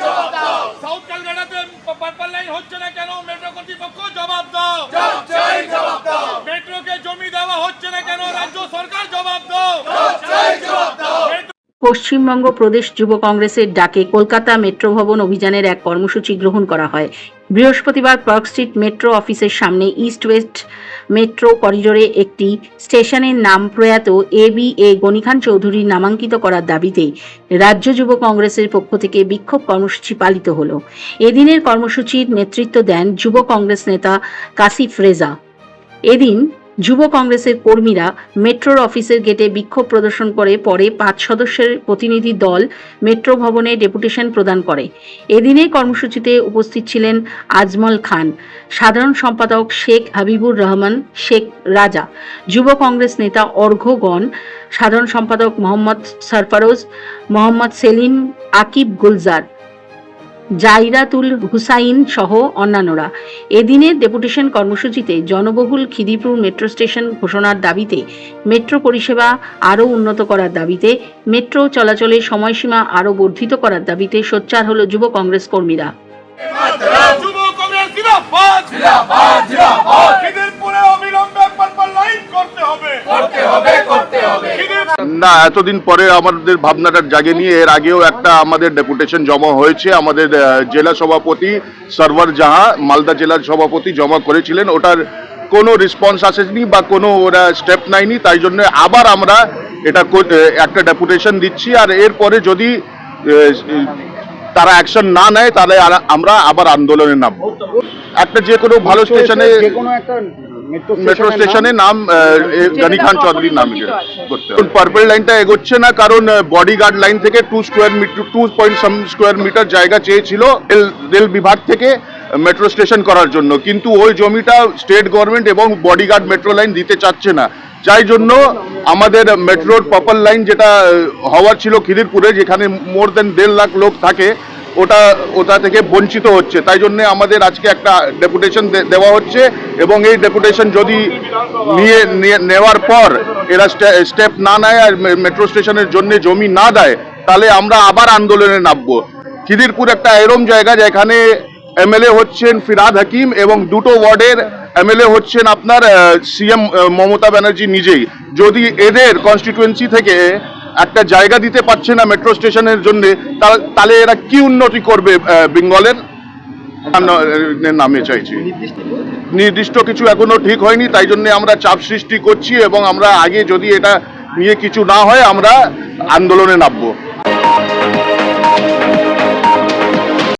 জবাব দাও। South ক্যালকাটাতে purple line হচ্ছে না কেন? মেট্রো কর্তৃপক্ষ জবাব দাও। পশ্চিমবঙ্গ প্রদেশ যুব কংগ্রেসের ডাকে কলকাতা মেট্রো ভবন অভিযানের এক কর্মসূচি গ্রহণ করা হয়। বৃহস্পতিবার পার্ক স্ট্রিট মেট্রো অফিসের সামনে ইস্ট ওয়েস্ট মেট্রো করিডোরে একটি স্টেশনের নাম প্রয়াত এ বি এ গনিখান চৌধুরীর নামাঙ্কিত করার দাবিতে রাজ্য যুব কংগ্রেসের পক্ষ থেকে বিক্ষোভ কর্মসূচি পালিত হলো। এদিনের কর্মসূচির নেতৃত্ব দেন যুব কংগ্রেস নেতা কাসিফ রেজা। এদিন যুব কংগ্রেসের কর্মীরা মেট্রোর অফিসের গেটে বিক্ষোভ প্রদর্শন করে, পরে পাঁচ সদস্যের প্রতিনিধি দল মেট্রো ভবনে ডেপুটেশন প্রদান করে। এদিনের কর্মসূচিতে উপস্থিত ছিলেন আজমল খান, সাধারণ সম্পাদক শেখ হাবিবুর রহমান, শেখ রাজা, যুব কংগ্রেস নেতা অর্ঘগণ সাধারণ সম্পাদক মোহাম্মদ সরফারোজ, মোহাম্মদ সেলিম আকিব গুলজার জাইরাতুল হুসাইন সহ অন্যান্যরা। এদিনের ডেপুটেশন কর্মসূচিতে জনবহুল খিদিপুর মেট্রো স্টেশন ঘোষণার দাবিতে মেট্রো পরিষেবা আরও উন্নত করার দাবিতে মেট্রো চলাচলের সময়সীমা আরও বর্ধিত করার দাবিতে সোচ্চার হল যুব কংগ্রেস কর্মীরা। করতে হবে। না, এতদিন পরে আমাদের ভাবনাটা জাগে নিয়ে, এর আগেও একটা আমাদের ডেপুটেশন জমা হয়েছে, আমাদের জেলা সভাপতি সরওয়ার জাহা, মালদা জেলার সভাপতি জমা করেছিলেন, ওটার কোনো রেসপন্স আসেনি বা কোনো ওরা স্টেপ নেয়নি, তাই জন্য আবার আমরা এটা একটা ডেপুটেশন দিচ্ছি, আর এরপরে যদি তারা অ্যাকশন না নেয়, তাহলে আমরা আবার আন্দোলনে নামবো। একটা যে কোনো ভালো স্টেশনে যে কোনো একটা মেট্রো মেট্রো স্টেশনের নাম গানি খান চৌধুরীর নামে করতে পার্পল লাইনটা এগোচ্ছে না কারণ বডিগার্ড লাইন থেকে two square metre two point some square metre জায়গা চেয়েছিল রেল রেল বিভাগ থেকে মেট্রো স্টেশন করার জন্য। কিন্তু ওই জমিটা স্টেট গভর্নমেন্ট এবং বডিগার্ড মেট্রো লাইন দিতে চাচ্ছে না। যাই জন্য আমাদের মেট্রোর পার্পল লাইন যেটা হওয়ার ছিল খিদিরপুরে যেখানে মোর দেন দেড় লাখ লোক থাকে ওটা ওটা থেকে বঞ্চিত হচ্ছে। তাই জন্য আমাদের আজকে একটা ডেপুটেশন দেওয়া হচ্ছে এবং এই ডেপুটেশন যদি নিয়ে নেওয়ার পর এরা স্টেপ না নেয় আর মেট্রো স্টেশনের জন্য জমি না দেয়, তাহলে আমরা আবার আন্দোলনে নামবো। খিদিরপুর একটা এরম জায়গা যেখানে এমএলএ হচ্ছেন ফিরাদ হাকিম এবং দুটো ওয়ার্ডের এমএলএ হচ্ছেন আপনার সিএম মমতা ব্যানার্জি নিজেই। যদি এদের কনস্টিটুয়েন্সি থেকে একটা জায়গা দিতে পারছে না মেট্রো স্টেশনের জন্য তাহলে এরা কি উন্নতি করবে বেঙ্গলের? আহ, নামে চাইছি। নির্দিষ্ট কিছু এখনও ঠিক হয়নি তাই জন্য আমরা চাপ সৃষ্টি করছি এবং আমরা আগে যদি এটা নিয়ে কিছু না হয় আমরা আন্দোলনে নামবো।